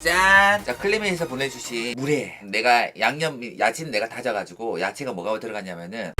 짠! 자, 클리메에서 보내주신 물에 내가 양념, 야채는 내가 다져가지고 야채가 뭐가 들어갔냐면은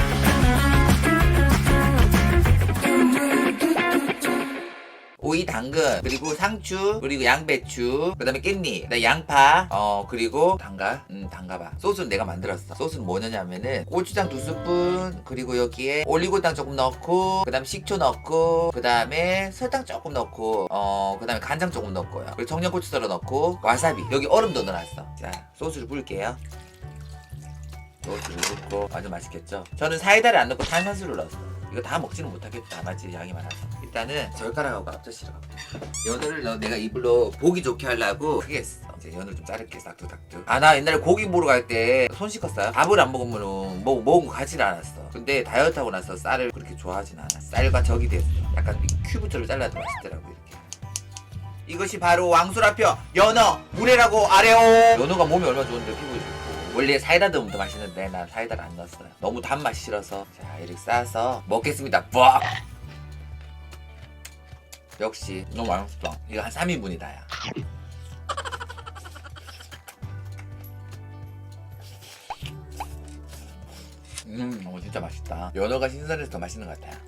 오이, 당근, 그리고 상추, 그리고 양배추, 그 다음에 깻잎, 그다음에 양파, 어, 그리고 단가, 음, 단가봐. 소스는 내가 만들었어. 소스는 뭐냐면은 고추장 두 스푼, 그리고 여기에 올리고당 조금 넣고, 그 다음에 식초 넣고, 그 다음에 설탕 조금 넣고, 어, 그 다음에 간장 조금 넣고요. 그리고 청양고추 썰어 넣고, 와사비. 여기 얼음도 넣어놨어. 자, 소스를 부을게요. 소스를 붓고 아주 맛있겠죠? 저는 사이다를 안 넣고 탄산수를 넣었어요. 이거 다 먹지는 못하겠다. 맞지? 양이 많아서. 일단은 젓가락하고 앞접시를 갖고. 연어를 너 내가 이불로 보기 좋게 하려고 크게 했어. 이제 연어를 좀 자를게 싹둑싹둑. 아 나 옛날에 고기 보러 갈 때 손 씻었어요. 밥을 안 먹으면은 뭐 먹은 거 가지를 않았어. 근데 다이어트 하고 나서 쌀을 그렇게 좋아하진 않아. 쌀과 적이 됐어. 약간 큐브처럼 잘라도 맛있더라고 이렇게. 이것이 바로 왕수라표 연어 물회라고 아래오 연어가 몸에 얼마나 좋은데 피부에 좋고 원래 사이다 넣으면 더 맛있는데 난 사이다를 안 넣었어요 너무 단맛이 싫어서 자 이렇게 싸서 먹겠습니다 뻑 역시 너무 맛있어 이거 한 3인분이 다 야 음, 어, 진짜 맛있다. 연어가 신선해서 더 맛있는 것 같아요.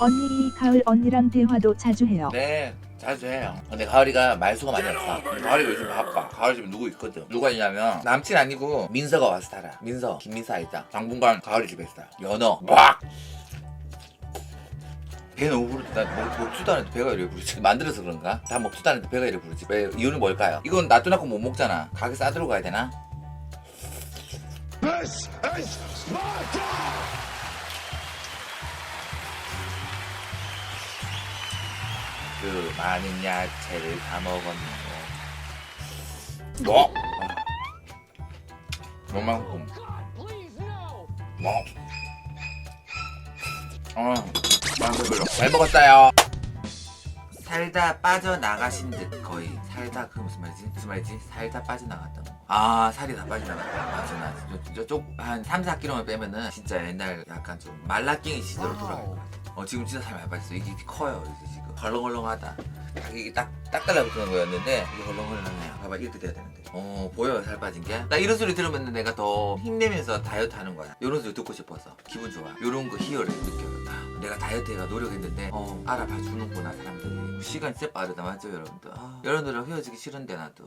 언니 가을 언니랑 대화도 자주 해요. 네, 자주 해요. 근데 가을이가 말수가 많이 없어. 가을이가 요즘 바빠. 가을 집에 누구 있거든. 누가 있냐면 남친 아니고 민서가 와서 살아. 민서, 김민서 알자. 당분간 가을이 집에 있어요. 연어. 막. 배 너무 먹, 먹지도 않는데 배가 이래 부르지. 만들어서 그런가? 다 먹지도 않는데 배가 이래 부르지. 왜 이유는 뭘까요? 이건 놔둬놓고 못 먹잖아. 가게 싸들어 가야 되나? 그 많은 야채를 다 먹었는데. 뭐? 요만큼. 뭐? 어. 잘 먹었어요. 살다 빠져나가신 듯 거의. 살다 그 무슨 말이지? 무슨 말이지? 살다 빠져나갔다 아 살이 다 빠져나갔다 맞아. 나 저쪽 한 3, 4kg만 빼면은 진짜 옛날 약간 좀 말라깽이 시절로 돌아갈 것 같아. 어 지금 진짜 살 많이 빠졌어. 이게 커요 이제 지금. 헐렁헐렁하다. 딱 이게 딱, 딱 달라붙는 거였는데 이게 헐렁헐렁해요 봐봐 이렇게 돼야 되는데. 어 보여요 살 빠진 게 나 이런 소리 들으면 내가 더 힘내면서 다이어트 하는 거야. 이런 소리 듣고 싶어서. 기분 좋아. 이런 거 희열을 느껴요 아, 내가 다이어트해가 노력했는데 어 알아봐 주는구나 사람들이. 시간 진짜 빠르다 맞죠 여러분들? 아, 여러분들은 헤어지기 싫은데 나도